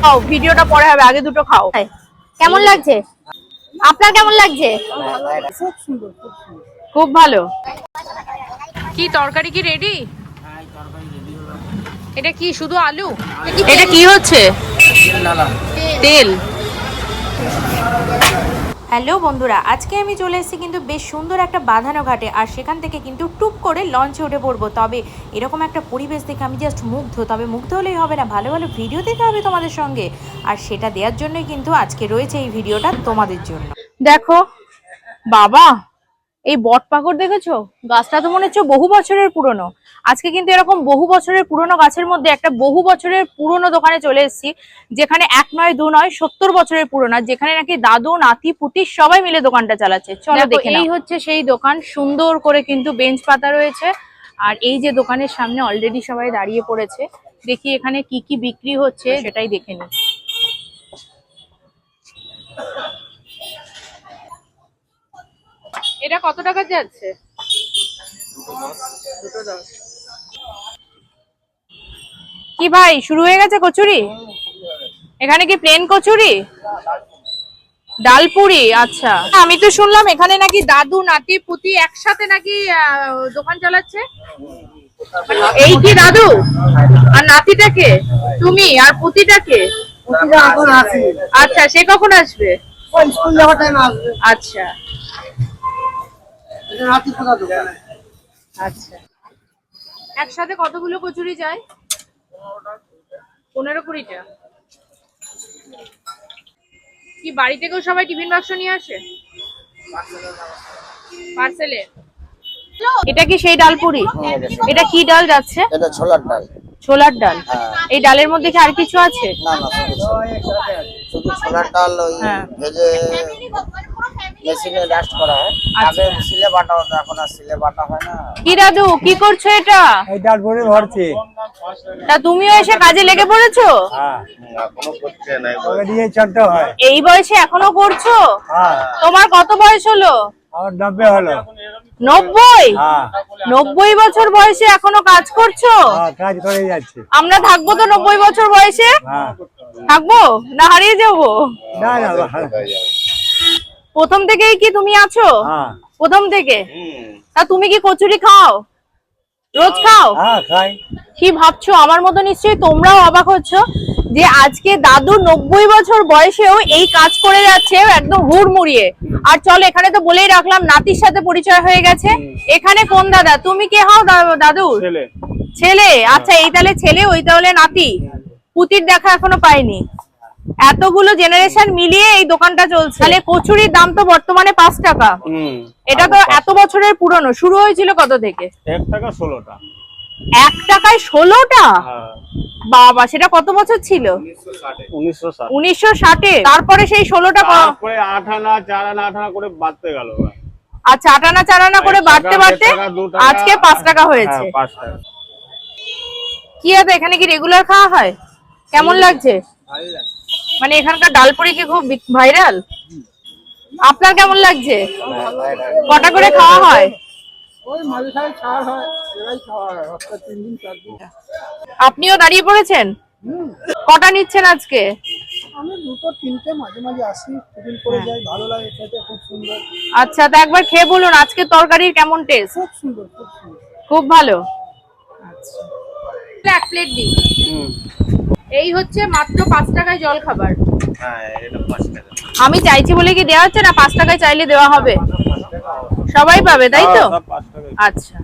খাও ভিডিওটা পরে হবে আগে দুটো খাও। কেমন লাগছে? আপনার কেমন লাগছে? খুব ভালো। কি তরকারি কি রেডি এটা কি শুধু আলু? এটা কি হচ্ছে? তেল। হ্যালো বন্ধুরা, আজকে আমি চলে এসেছি কিন্তু বেশ সুন্দর একটা বাঁধানো ঘাটে, আর সেখান থেকে কিন্তু টুপ করে লঞ্চে উঠে পড়ব। তবে এরকম একটা পরিবেশ দেখে আমি জাস্ট মুগ্ধ, তবে মুগ্ধ হলেই হবে না, ভালো ভালো ভিডিও দিতে হবে তোমাদের সঙ্গে। আর সেটা দেওয়ার জন্যই কিন্তু আজকে রয়েছে এই ভিডিওটা তোমাদের জন্য। দেখো, বাবা এই বট পাকড় দেখেছ? গাছটা তো মনে হচ্ছে বহু বছরের পুরনো। আজকে কিন্তু এরকম বহু বছরের পুরনো গাছের মধ্যে একটা বহু বছরের পুরনো দোকানে চলে এসেছি যেখানে এক নয় দু নয় সত্তর বছরের পুরনো। যেখানে নাকি দাদু নাতি পুতি সবাই মিলে দোকানটা চালাচ্ছে। চলো দেখো, এই হচ্ছে সেই দোকান। সুন্দর করে কিন্তু বেঞ্চ পাতা রয়েছে। আর এই যে দোকানের সামনে অলরেডি সবাই দাঁড়িয়ে পড়েছে। দেখি এখানে কি কি বিক্রি হচ্ছে সেটাই দেখে নিই। এটা কত টাকা যাচ্ছে? কি ভাই শুরু হয়ে গেছে কচুরি? এখানে কি প্লেন কচুরি? ডালপুরি আচ্ছা। আমি তো শুনলাম এখানে নাকি দাদু নাতি পুতি একসাথে নাকি দোকান চালাচ্ছে। এই কি দাদু? আর নাতিটাকে তুমি আর পুতিটাকে আচ্ছা সে কখন আসবে। আচ্ছা। আচ্ছা। একসাথে কতগুলো কচুরি যায়? পনেরো কুড়িটা। কি বাড়ি থেকেও সবাই টিফিন বাক্স নিয়ে আসে? পার্সেলে। এটা কি সেই ডালপুরি? এটা কি ডাল যাচ্ছে? এটা ছোলার ডাল। ছোলার ডাল। এই ডালের মধ্যে কি আর কিছু আছে? না না শুধু ছোলার ডাল ওই হ্যাঁ। ভেজে মেশিনে রাস্ট করা হয়। আচ্ছা। আগে সিলে বাটা হতো এখন আর সিলে বাটা হয় না। কি দাদু কি করছ এটা? এই ডাল ভরে ভরছি। তা তুমিও এসে কাজে লেগে পড়েছো? হ্যাঁ। ওকে দিয়ে চলতে হয়। এই বয়সে এখনও করছ? হ্যাঁ। তোমার কত বয়স হলো? আমার নব্বই হলো। নব্বই? হ্যাঁ। নব্বই বছর বয়সে এখনও কাজ করছ? হ্যাঁ কাজ করে যাচ্ছে। আমরা থাকব তো নব্বই বছর বয়সে? হ্যাঁ। থাকব? না হারিয়ে যাব? না না প্রথম থেকেই কি তুমি আছো? হ্যাঁ। প্রথম থেকে? তা তুমি কি কচুরি খাও? রোজ খাও? হ্যাঁ কি ভাবছ? আমার মতো নিশ্চয়ই তোমরাও অবাক হচ্ছ যে আজকে দাদু নব্বই বছর বয়সেও এই কাজ করে যাচ্ছে একদম হুড়মুড়িয়ে আর চলো এখানে তো বলেই রাখলাম নাতির সাথে পরিচয় হয়ে গেছে। এখানে কোন দাদা? তুমি কে হও দাদু? ছেলে। ছেলে? আচ্ছা এই তাহলে ছেলে ওই তাহলে নাতি? পুতির দেখা এখনও পাইনি। এতগুলো জেনারেশন মিলিয়ে এই দোকানটা চলছে। তাহলে কচুরির দাম তো বর্তমানে পাঁচ টাকা। এটা তো এত বছরের পুরনো। শুরু হয়েছিল কত থেকে? এক টাকা ষোলোটা। এক টাকায় ষোলোটা? হ্যাঁ। বাবা সেটা কত বছর ছিল? উনিশশো ষাটে। তারপরে সেই ষোলোটা ক- তারপরে আট আনা চার আনা করে বাড়তে গেল আচ্ছা আটানা চারানা করে বাড়তে বাড়তে আজকে পাঁচ টাকা হয়েছে। হ্যাঁ, টাকা। কি আছে এখানে কি রেগুলার খাওয়া হয়? কেমন লাগছে। মানে এখানকার ডালপুরি কি খুব ভাইরাল? আপনার কেমন লাগছে? কটা করে খাওয়া হয়? আপনিও দাঁড়িয়ে পড়েছেন? কটা নিচ্ছেন আজকে? আমি দুটো তিনটে মাঝে মাঝে আসি টিফিন করে যাই ভালো লাগে খেতে খুব সুন্দর। আচ্ছা তা একবার খেয়ে বলুন আজকে তরকারির কেমন টেস্ট খুব সুন্দর খুব সুন্দর। খুব ভালো। আচ্ছা। এক প্লেট দিই এই হচ্ছে মাত্র পাঁচ টাকায় জল খাবার। হ্যাঁ এটা পাঁচ টাকা। আমি চাইছি বলে কি দেওয়া হচ্ছে না? পাঁচ টাকায় চাইলে দেওয়া হবে? সবাই পাবে তাই তো? টাকা আচ্ছা।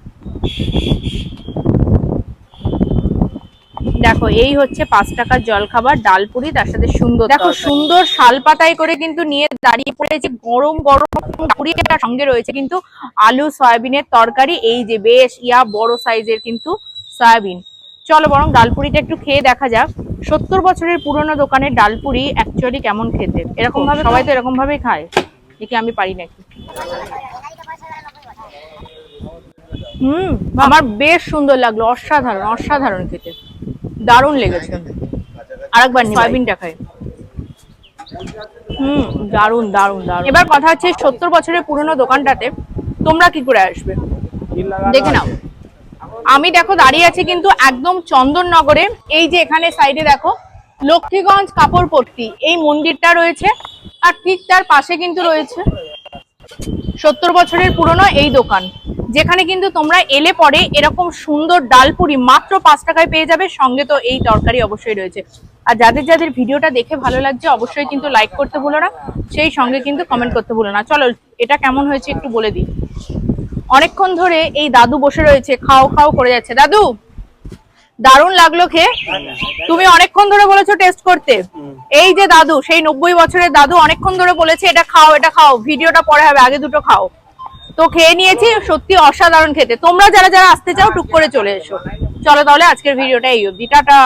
দেখো এই হচ্ছে পাঁচ টাকার জল খাবার ডালপুরি তার সাথে সুন্দর দেখো সুন্দর শাল পাতায় করে কিন্তু নিয়ে দাঁড়িয়ে পড়েছে গরম গরম পুরি সঙ্গে রয়েছে কিন্তু আলু সয়াবিনের তরকারি এই যে বেশ ইয়া বড় সাইজের কিন্তু সয়াবিন। চলো বরং ডালপুরিটা একটু খেয়ে দেখা যাক। সত্তর বছরের পুরনো দোকানের ডালপুরি অ্যাকচুয়ালি কেমন খেতে? এরকম ভাবে সবাই তো এরকম ভাবেই খায়। দেখি আমি পারি নাকি? হুম আমার বেশ সুন্দর লাগল অসাধারণ অসাধারণ খেতে। দারুণ লেগেছে। আরেকবার সয়াবিনটা খাই। হুম দারুণ দারুণ দারুণ। এবার কথা হচ্ছে সত্তর বছরের পুরনো দোকানটাতে তোমরা কি করে আসবে? দেখে নাও। আমি দেখো দাঁড়িয়ে আছি কিন্তু একদম চন্দননগরে। এই যে এখানে সাইডে দেখো, লক্ষ্মীগঞ্জ কাপড়পট্টি, এই মন্দিরটা রয়েছে, আর ঠিক তার পাশে কিন্তু রয়েছে সত্তর বছরের পুরনো এই দোকান। যেখানে কিন্তু তোমরা এলে পরে এরকম সুন্দর ডালপুরি মাত্র পাঁচ টাকায় পেয়ে যাবে, সঙ্গে তো এই তরকারি অবশ্যই রয়েছে। আর যাদের যাদের ভিডিওটা দেখে ভালো লাগছে, অবশ্যই কিন্তু লাইক করতে ভুলো না, সেই সঙ্গে কিন্তু কমেন্ট করতে ভুলো না। চলো, এটা কেমন হয়েছে একটু বলে দিই। অনেকক্ষণ ধরে এই দাদু বসে রয়েছে, খাও খাও করে যাচ্ছে। দাদু, দারুণ লাগল খেয়ে। তুমি অনেকক্ষণ ধরে বলেছ টেস্ট করতে। এই যে দাদু, সেই নব্বই বছরের দাদু অনেকক্ষণ ধরে বলেছে, এটা খাও এটা খাও, ভিডিওটা পরে হবে, আগে দুটো খাও। তো খেয়ে নিয়েছি, সত্যি অসাধারণ খেতে। তোমরা যারা যারা আসতে চাও, টুক করে চলে এসো। চলো তাহলে আজকের ভিডিওটা এই অবধি, টাটা।